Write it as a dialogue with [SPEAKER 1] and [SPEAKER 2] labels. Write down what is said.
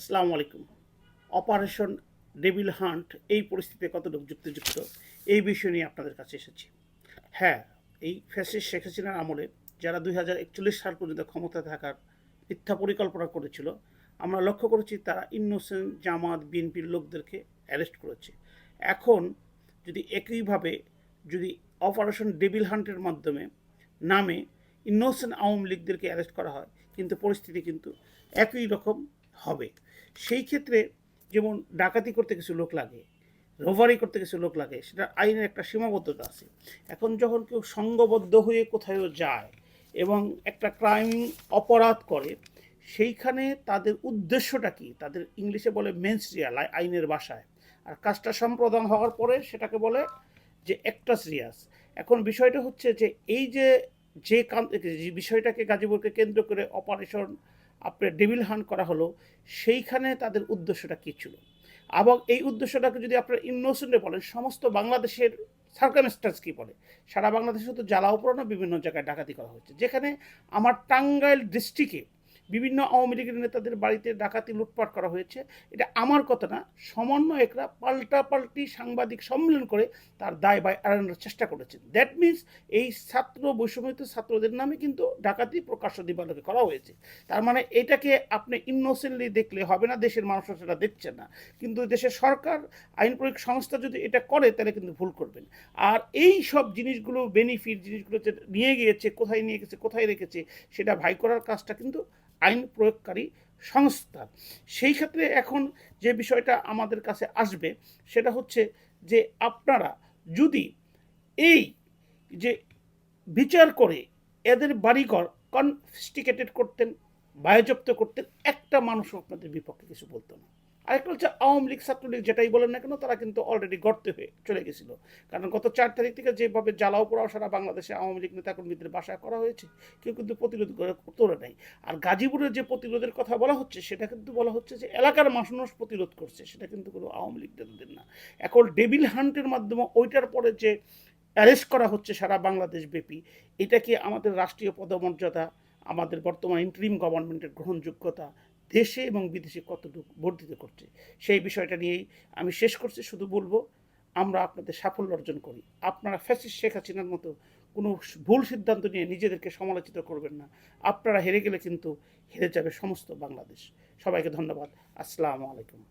[SPEAKER 1] আসসালামু আলাইকুম। Operation devil hunt এই পরিস্থিতিতে কতটুকু যুক্তিযুক্ত এই বিষয় নিয়ে আপনাদের কাছে এসেছি। হ্যাঁ এই ফ্যাসিস্ট শেখ হাসিনার আমলে যারা দুই হাজার একচল্লিশ সাল পর্যন্ত ক্ষমতায় থাকার মিথ্যা পরিকল্পনা করেছিল, আমরা লক্ষ্য করেছি তারা ইনোসেন্ট জামাত, বিএনপির লোকদেরকে অ্যারেস্ট করেছে। এখন যদি একইভাবে যদি অপারেশন ডেভিল হান্টের মাধ্যমে নামে ইনোসেন্ট আওয়ামী লীগদেরকে অ্যারেস্ট করা হয়, কিন্তু পরিস্থিতি কিন্তু একই রকম হবে। সেই ক্ষেত্রে যেমন ডাকাতি করতে কিছু লোক লাগে রোভারি করতে কিছু লোক লাগে, সেটা আইনের একটা সীমাবদ্ধতা আছে। এখন যখন কেউ সংঘবদ্ধ হয়ে কোথাও যায় এবং একটা ক্রাইম অপরাধ করে, সেইখানে তাদের উদ্দেশ্যটা কি? তাদের ইংলিশে বলে মেন্সরিয়াল আইনের ভাষায় আর কাজটা সম্প্রদান হওয়ার পরে সেটাকে বলে যে একটা সিরিয়াস এখন বিষয়টা হচ্ছে যে এই যে যে বিষয়টাকে গাজীপুরকে কেন্দ্র করে অপারেশন আপনার ডেভিল হান্ট করা হলো, সেইখানে তাদের উদ্দেশ্যটা কী ছিল? এবং এই উদ্দেশ্যটাকে যদি আপনারা ইনোসেন্টে বলেন, সমস্ত বাংলাদেশের সার্কামস্টান্স কী বলে? সারা বাংলাদেশে তো জ্বালাও উপরণও বিভিন্ন জায়গায় ডাকাতি করা হচ্ছে যেখানে আমার টাঙ্গাইল ডিস্ট্রিক্টে বিভিন্ন আওয়ামী লীগের নেতাদের বাড়িতে ডাকাতি, লুটপাট করা হয়েছে। এটা আমার কথা না, সমন্বয়করা পাল্টাপাল্টি সাংবাদিক সম্মেলন করে তার দায় বায় এড়ানোর চেষ্টা করেছেন। দ্যাট মিন্স এই ছাত্র বৈষম্যিত ছাত্রদের নামে কিন্তু ডাকাতি প্রকাশ্য দিবালোকে করা হয়েছে। তার মানে এটাকে আপনি ইনোসেন্টলি দেখলে হবে না, দেশের মানুষরা সেটা দেখছে না। কিন্তু দেশের সরকার, আইন প্রয়োগ সংস্থা যদি এটা করে, তাহলে কিন্তু ভুল করবেন। আর এই সব জিনিসগুলো বেনিফিট জিনিসগুলো নিয়ে গিয়েছে, কোথায় নিয়ে গেছে, কোথায় রেখেছে, সেটা ভাই করার কাজটা কিন্তু আইন প্রয়োগকারী সংস্থা। সেই ক্ষেত্রে এখন যে বিষয়টা আমাদের কাছে আসবে, সেটা হচ্ছে যে আপনারা যদি এই যে বিচার করে এদের বাড়িঘর কনফিস্টিকেটেড করতেন বায়োজপ্ত করতেন, একটা মানুষও আপনাদের বিপক্ষে কিছু বলতো না। আরেকটা হচ্ছে আওয়ামী লীগ, ছাত্রলীগ যেটাই বলেন না কেন, তারা কিন্তু অলরেডি গর্তে হয়ে চলে গেছিল। কারণ গত চার তারিখ থেকে যেভাবে জ্বালাও পোড়াও সারা বাংলাদেশে আওয়ামী লীগ নেতাকর্মীদের বাসায় করা হয়েছে, কেউ কিন্তু প্রতিরোধ করে তোলে নাই। আর গাজীপুরের যে প্রতিরোধের কথা বলা হচ্ছে, সেটা কিন্তু বলা হচ্ছে যে এলাকার মানুষ প্রতিরোধ করছে, সেটা কিন্তু কোনো আওয়ামী লীগ নেতাদের না। এখন ডেবিল হান্টের মাধ্যমে ওইটার পরে যে অ্যারেস্ট করা হচ্ছে সারা বাংলাদেশ ব্যাপী, এটা কি আমাদের রাষ্ট্রীয় পদমর্যাদা, আমাদের বর্তমান ইন্টারিম গভর্নমেন্টের গ্রহণযোগ্যতা দেশে এবং বিদেশে কতটুকু বর্ধিত করছে, সেই বিষয়টা নিয়েই আমি শেষ করছি। শুধু বলব, আমরা আপনাদের সাফল্য অর্জন করি। আপনারা ফ্যাসিস শেখ হাসিনার মতো কোনো ভুল সিদ্ধান্ত নিয়ে নিজেদেরকে সমালোচিত করবেন না। আপনারা হেরে গেলে কিন্তু হেরে যাবে সমস্ত বাংলাদেশ। সবাইকে ধন্যবাদ। আসসালামু আলাইকুম।